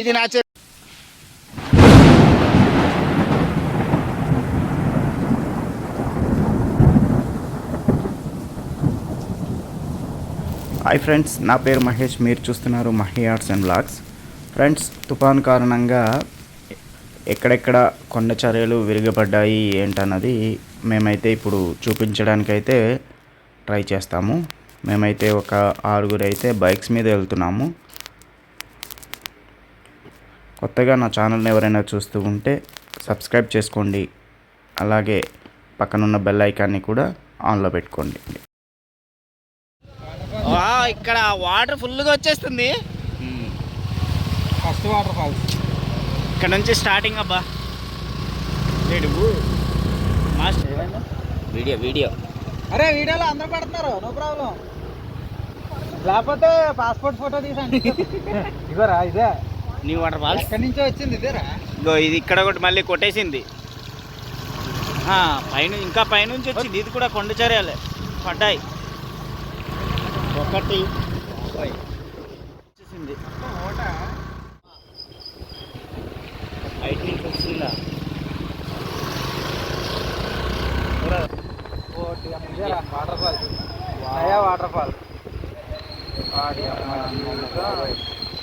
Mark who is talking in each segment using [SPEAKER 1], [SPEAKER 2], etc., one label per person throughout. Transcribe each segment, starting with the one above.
[SPEAKER 1] ఇది నా చె హాయ్ ఫ్రెండ్స్ నా పేరు మహేష్. మీరు చూస్తున్నారు Mahi arts and blogs friends తుఫాన్ కారణంగా ఎక్కడెక్కడ కొండ చర్యలు విరిగపడ్డాయి ఏంటన్నది మేమైతే ఇప్పుడు చూపించడానికైతే ట్రై చేస్తాము. మేమైతే ఒక ఆరుగురు అయితే బైక్స్ మీద వెళ్తున్నాము. కొత్తగా నా ఛానల్ని ఎవరైనా చూస్తూ ఉంటే సబ్స్క్రైబ్ చేసుకోండి. అలాగే పక్కనున్న బెల్ ఐకాన్ని కూడా ఆన్లో పెట్టుకోండి. ఇక్కడ వాటర్ ఫుల్గా వచ్చేస్తుంది.
[SPEAKER 2] First water falls.
[SPEAKER 1] ఇక్కడ నుంచి స్టార్టింగ్ అబ్బా. Video video.
[SPEAKER 2] అరే వీడియోలో అందరూ పడుతున్నారు. No problem. లేకపోతే పాస్పోర్ట్ ఫోటో తీసండి ఇగోరా ఇదే.
[SPEAKER 1] న్యూ వాటర్ ఫాల్స్
[SPEAKER 2] ఎక్కడి నుంచో వచ్చింది ఇదేరా.
[SPEAKER 1] ఇగో ఇది ఇక్కడ ఒకటి మళ్ళీ కొట్టేసింది. పైన ఇంకా పైనుంచి వచ్చింది ఇది కూడా కొండ చర్యలే. పడ్డాయి. ఒకటి వచ్చేసింది బయట నుంచి వచ్చిందా
[SPEAKER 2] ఓటి అమ్మ ఇదేరా వాటర్ ఫాల్స్ అయ్యా వాటర్ ఫాల్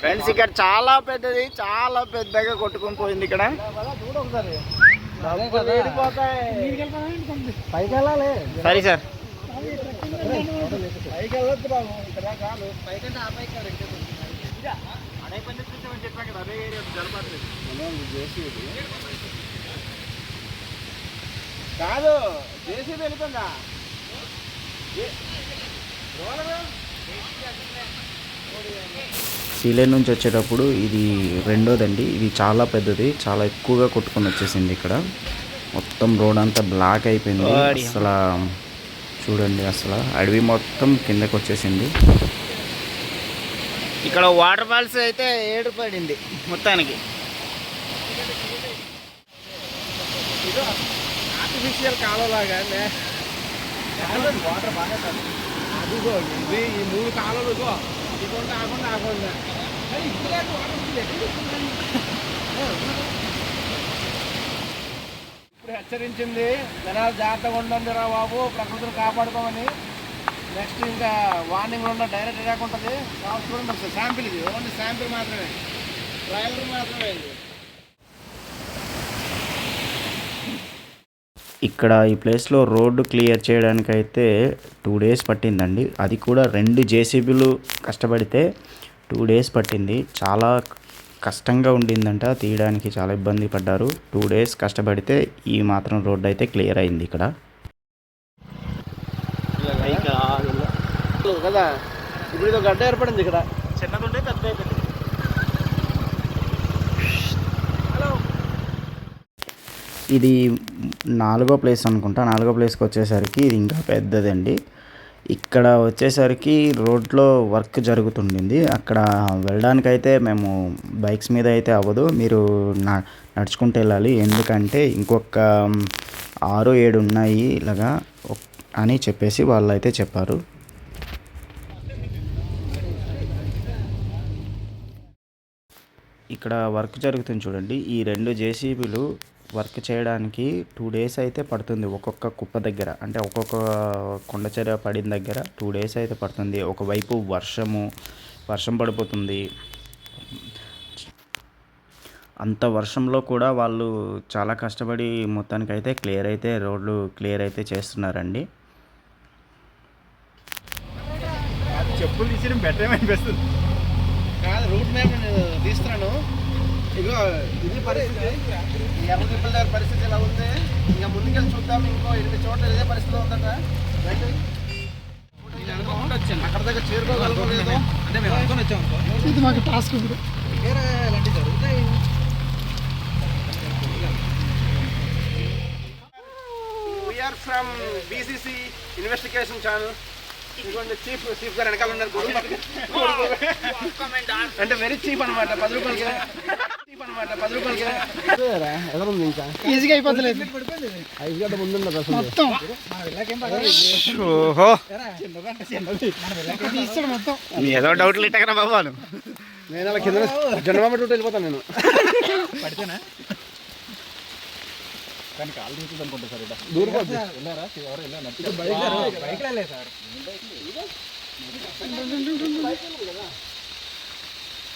[SPEAKER 1] ఫ్రెండ్స్ ఇక్కడ చాలా పెద్దది చాలా పెద్దగా కొట్టుకొని పోయింది ఇక్కడ.
[SPEAKER 2] చూడు ఒకసారి. పైకి వెళ్ళాలి.
[SPEAKER 1] సరే సార్.
[SPEAKER 2] పైకి వెళ్ళొద్దు బాబు ఇక్కడ కాదు. పైకంటే ఆ పైకి కాదు ఇంకా
[SPEAKER 1] కాదు. జేసీ వెళ్తుందా సీలేరు నుంచి వచ్చేటప్పుడు ఇది రెండోదండి. ఇది చాలా పెద్దది. చాలా ఎక్కువగా కొట్టుకొని వచ్చేసింది ఇక్కడ. మొత్తం రోడ్ అంతా బ్లాక్ అయిపోయింది. అసలు చూడండి అసలు. అడవి మొత్తం కిందకి వచ్చేసింది. ఇక్కడ వాటర్ ఫాల్స్ అయితే ఏడు పడింది మొత్తానికి.
[SPEAKER 2] ఆర్టిఫిషియల్ కాలువలాగా వాటర్ బాగా అదిగో ఇది ఈ మూడు ఆకుండా ఆకుండా ఇప్పుడు హెచ్చరించింది జనాలు జాగ్రత్తగా ఉండండి రా బాబు ప్రకృతిని కాపాడుకోమని. నెక్స్ట్ ఇంకా వార్నింగ్ ఉన్న డైరెక్ట్ అటాక్ ఉంటుంది. ఒకసారి శాంపిల్ ఇది. ఓన్లీ శాంపిల్ మాత్రమే. ట్రయల్ మాత్రమే ఇది.
[SPEAKER 1] ఇక్కడ ఈ ప్లేస్లో రోడ్డు క్లియర్ చేయడానికైతే టూ డేస్ పట్టిందండి. అది కూడా రెండు జేసీబీలు కష్టపడితే టూ డేస్ పట్టింది. చాలా కష్టంగా ఉండిందంట. తీయడానికి చాలా ఇబ్బంది పడ్డారు. టూ డేస్ కష్టపడితే ఈ మాత్రం రోడ్డు అయితే క్లియర్ అయింది ఇక్కడ.
[SPEAKER 2] కదా. ఇప్పుడు గడ్డ ఏర్పడింది ఇక్కడ.
[SPEAKER 1] చిన్నదుంటే పెద్ద ఇది నాలుగో ప్లేస్ అనుకుంటా. నాలుగో ప్లేస్కి వచ్చేసరికి ఇది ఇంకా పెద్దదండి. ఇక్కడ వచ్చేసరికి రోడ్లో వర్క్ జరుగుతుండింది. అక్కడ వెళ్ళడానికైతే మేము బైక్స్ మీద అయితే అవ్వదు. మీరు నా నడుచుకుంటూ వెళ్ళాలి. ఎందుకంటే ఇంకొక ఆరు ఏడు ఉన్నాయి ఇలాగా అని చెప్పేసి వాళ్ళు అయితే చెప్పారు. ఇక్కడ వర్క్ జరుగుతుంది చూడండి. ఈ రెండు జేసీబీలు వర్క్ చేయడానికి టూ డేస్ అయితే పడుతుంది ఒక్కొక్క కుప్ప దగ్గర. అంటే ఒక్కొక్క కొండ చర్య పడిన దగ్గర టూ డేస్ అయితే పడుతుంది. ఒకవైపు వర్షము వర్షం పడిపోతుంది. అంత వర్షంలో కూడా వాళ్ళు చాలా కష్టపడి మొత్తానికి అయితే క్లియర్ అయితే రోడ్లు క్లియర్ అయితే చేస్తున్నారండి.
[SPEAKER 2] చెప్పులు తీసి బెటర్ అనిపిస్తుంది కాదు రూట్ మ్యాప్ నేను తీస్తున్నాను. ఇగో ఇది పరిస్థితి. ఈ ఎర్ర దిబ్బల దగ్గర పరిస్థితి ఎలా ఉంది? ఇంకా ముందుకెళ్ళి చూద్దాం ఇంకో ఎనిమిది చోట్ల ఇదే పరిస్థితి ఉందట. అక్కడ దగ్గర చేరుకోగలరు అంటే మేము అనుకుని వచ్చాం ఇది మాకు టాస్క్ ఇప్పుడు ఇలాంటివి జరుగుతాయి. We are from BCC investigation channel ఇదిగోండి చీఫ్ చీఫ్ గారు వెనకాల ఉన్నారు. అంటే వెరీ చీప్ అనమాట పది రూపాయలకి.
[SPEAKER 3] ఈజీగా అయిపోతలేదు. మొత్తం.
[SPEAKER 1] ఏదో డౌట్లు ఇట్టకరా బాబాను
[SPEAKER 2] నేను అలా కింద జనమామ రూట్ వెళ్ళిపోతాను నేను.
[SPEAKER 3] పడితేనా?
[SPEAKER 2] కానీ కాలు తీస్తుంది అనుకుంటా సార్ దూరిపోద్ది వెళ్ళారా? ఎవరు వెళ్ళారు?
[SPEAKER 3] బైక్ వెళ్ళే సార్.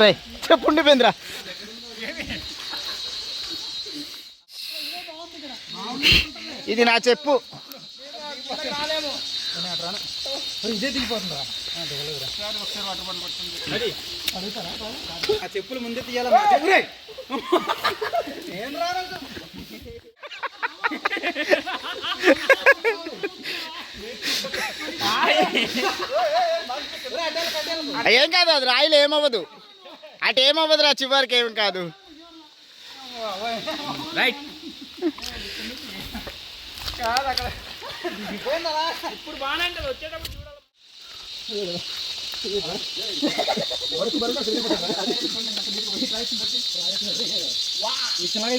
[SPEAKER 1] రే చెప్పుండి పేంద్ర ఇది నా చెప్పు.
[SPEAKER 3] ఇదే దిగిపోతుందా చెప్పులు ముందే తీయాలి ఏం
[SPEAKER 1] ఏం కాదు అది రాయిలు ఏమవ్వదు. అటు ఏమవ్వదు రా చివరికి ఏం కాదు. రైట్
[SPEAKER 3] కాదు అక్కడ దిగిపోయిందా
[SPEAKER 4] ఇప్పుడు బాగానే ఉంటుంది వచ్చేటప్పుడు చూడాలి
[SPEAKER 3] ఇచ్చినాగా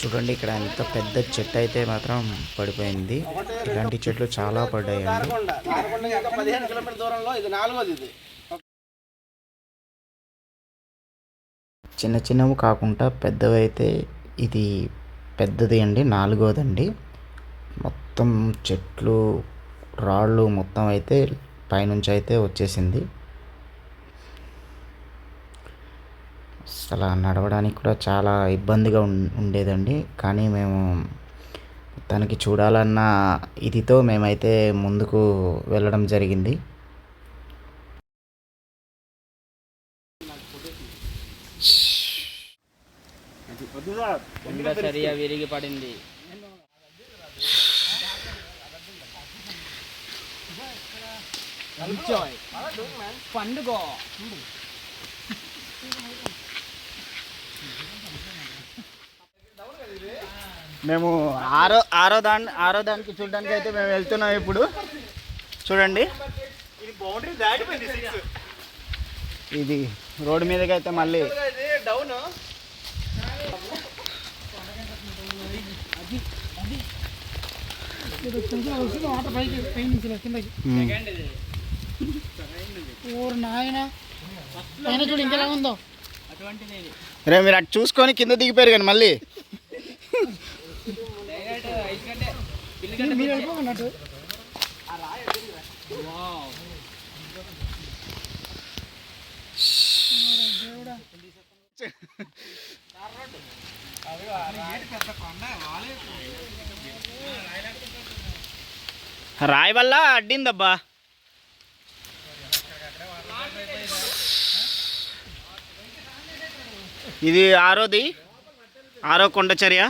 [SPEAKER 1] చూడండి ఇక్కడ ఎంత పెద్ద చెట్టు అయితే మాత్రం పడిపోయింది. ఇలాంటి చెట్లు చాలా
[SPEAKER 2] పడ్డాయి పదిహేను కిలోమీటర్ దూరంలో ఇది నాలుగోది ఇది
[SPEAKER 1] చిన్న చిన్నవి కాకుండా పెద్దవి అయితే ఇది పెద్దది అండి నాలుగోదండి. మొత్తం చెట్లు రాళ్ళు మొత్తం అయితే పైనుంచి అయితే వచ్చేసింది. అసలు నడవడానికి కూడా చాలా ఇబ్బందిగా ఉం- ఉండేదండి. కానీ మేము తనకి చూడాలన్న ఇదితో మేమైతే ముందుకు వెళ్ళడం జరిగింది.
[SPEAKER 4] విరిగి పడింది పండుగ.
[SPEAKER 1] మేము ఆరో ఆరో దాన్ని ఆరో దానికి చూడడానికి అయితే మేము వెళ్తున్నాం ఇప్పుడు. చూడండి. ఇది రోడ్డు మీదకి అయితే మళ్ళీ.
[SPEAKER 2] ఇది డౌన్
[SPEAKER 3] ఓరు నాయన. పైన చూడు ఇంకెలా ఉందో.
[SPEAKER 1] రే మీరు అటు చూసుకొని కింద దిగిపోయారు కానీ మళ్ళీ
[SPEAKER 4] డైరెక్ట్ ఐస్ గడ్డే పిల్లిగడ్డ
[SPEAKER 3] మీరు.
[SPEAKER 1] రాయి వల్ల అడ్డిందబ్బా. ఇది ఆరోది ఆరో కొండచర్య.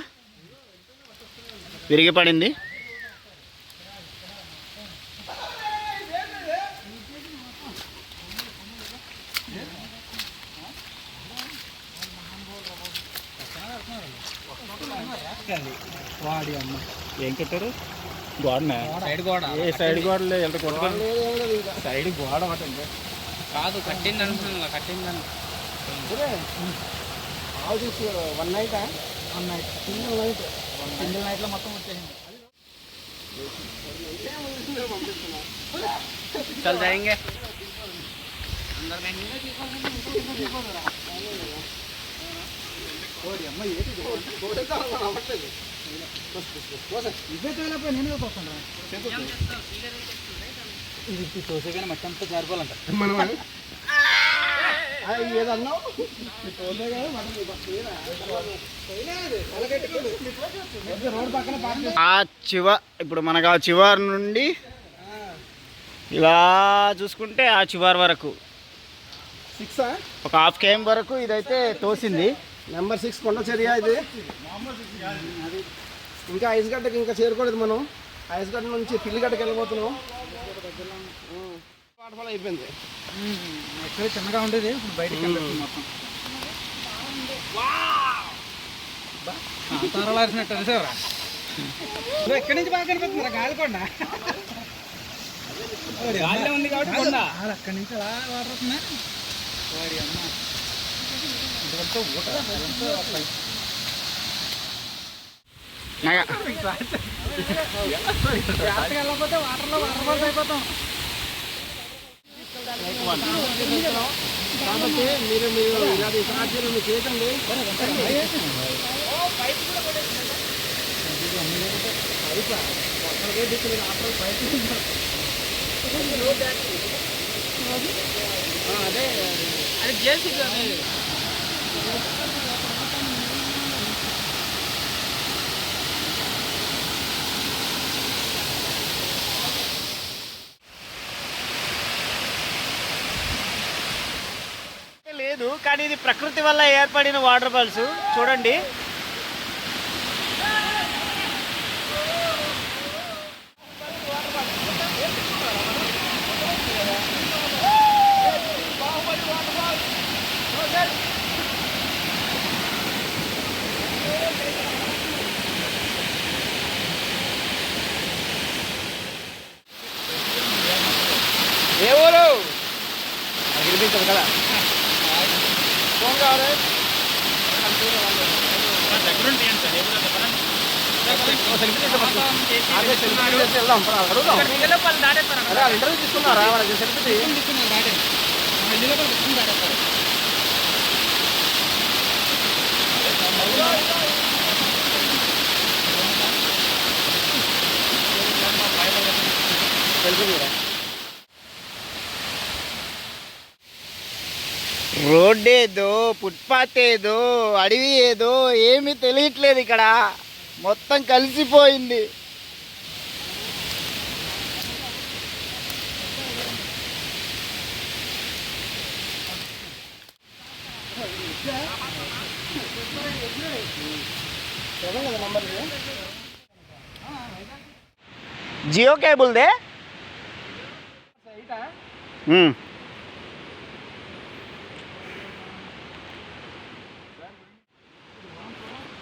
[SPEAKER 1] విరిగి
[SPEAKER 3] వాడి అమ్మ
[SPEAKER 1] ఏం కట్టారు
[SPEAKER 4] గోడనే
[SPEAKER 3] సైడ్ గోడ
[SPEAKER 4] ఏ సైడ్ గోడలే ఎంత కొట్టుకోండి సైడ్ గోడ ఒకటి ఉంది.
[SPEAKER 3] కాదు కట్టింది అనుకున్నాను కట్టింది అను
[SPEAKER 2] one night
[SPEAKER 3] one night single night single నైట్లో మొత్తం వచ్చేసింది చల్ जाएंगे अंदर में ఇది తోసేగానే మట్టి అంతా జారిపోవాలంట
[SPEAKER 2] ఏదన్నావు రోడ్
[SPEAKER 5] ఆ చివ ఇప్పుడు మనకు ఆ చివరి నుండి ఇలా చూసుకుంటే ఆ చివరి వరకు.
[SPEAKER 2] సిక్స్?
[SPEAKER 5] ఒక హాఫ్ కేఎం వరకు ఇదైతే తోసింది.
[SPEAKER 2] నెంబర్ సిక్స్ కొండ చర్య ఇది. ఇంకా ఐస్ గడ్డకి ఇంకా చేరుకోలేదు మనం. ఐస్ గడ్డ నుంచి పిల్లిగడ్డకి వెళ్ళిపోతున్నాం వాటర్ఫాల్ అయిపోయింది.
[SPEAKER 3] యాక్చువల్లీ చిన్నగా ఉండేది ఇప్పుడు బయటకి మొత్తం. తెలిసేవరా ఎక్కడి నుంచి బాగా కనిపిస్తుందిరా గాలికొండ. గాలిలో ఉంది కాబట్టి కొండ. అక్కడి నుంచి అలా వాటర్ వస్తున్నా వాడి అమ్మ. ఇదంతా ఊట వెళ్ళకపోతే వాటర్లో వాటర్ ఫాల్స్ అయిపోతాం
[SPEAKER 2] కాబట్టి మీరు మీరు ఇలా సాధ్యం మీరు చేయకండి
[SPEAKER 3] అదే అది జేసీబీ అనేది
[SPEAKER 5] లేదు కానీ ఇది ప్రకృతి వల్ల ఏర్పడిన వాటర్ ఫాల్స్. చూడండి.
[SPEAKER 2] వెళ్దాం పరా, అడుగుదాం అరే వాళ్ళు ఇంటర్వ్యూ తీసుకున్నారా? వాళ్ళకి సెల్ఫీ తీ. సెల్ఫీ తీయరా
[SPEAKER 5] రోడ్ ఏదో ఫుట్పాత్ ఏదో అడవి ఏదో ఏమీ తెలియట్లేదు ఇక్కడ. మొత్తం కలిసిపోయింది. జియో కేబుల్దే
[SPEAKER 2] ఎయిటా
[SPEAKER 5] ఉమ్.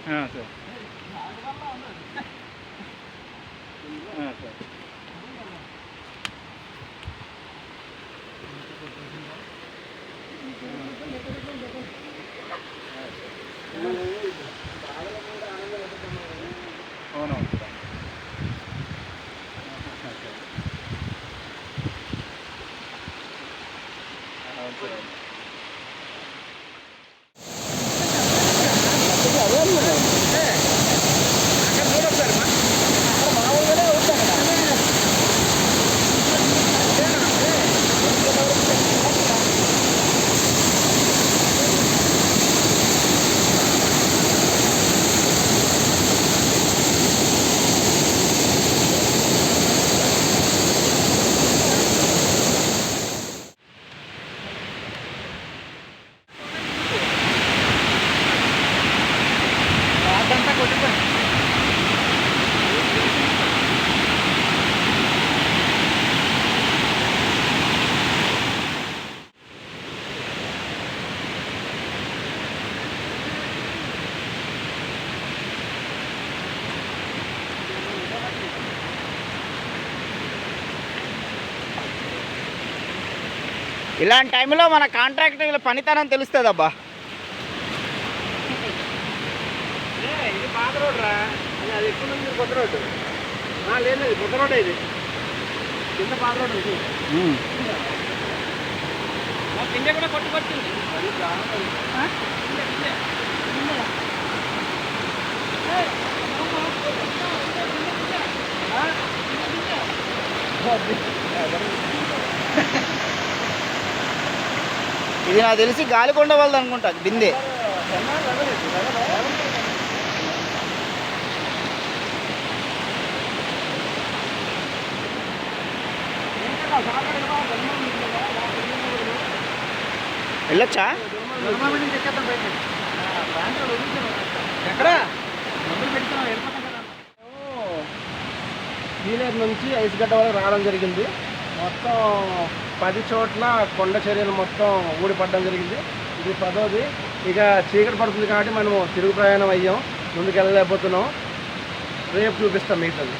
[SPEAKER 4] ఆ, సార్
[SPEAKER 5] ఇలాంటి టైంలో మన కాంట్రాక్టర్ల పనితనం తెలుస్తుంది అబ్బా.
[SPEAKER 2] ఏ, ఇది పాత రోడ్ రా అది అది ఎక్కువ ఉంది కొత్త రోడ్డు ఆ, లేదు లేదు కొత్త రోడ్ ఇది
[SPEAKER 5] నాకు తెలిసి గాలికొండ వాళ్ళది అనుకుంటా బిందె. వెళ్ళొచ్చా?
[SPEAKER 2] ఎక్కడ? నుంచి ఐస్గడ్డ వరకు రావడం జరిగింది. మొత్తం పది చోట్ల కొండ చర్యలు మొత్తం ఊడిపడడం జరిగింది. ఇది పదోది. ఇక చీకటి పడుతుంది కాబట్టి మనము తిరుగు ప్రయాణం అయ్యాం. ముందుకు వెళ్ళలేకపోతున్నాం రేపు చూపిస్తాం మిగతాది.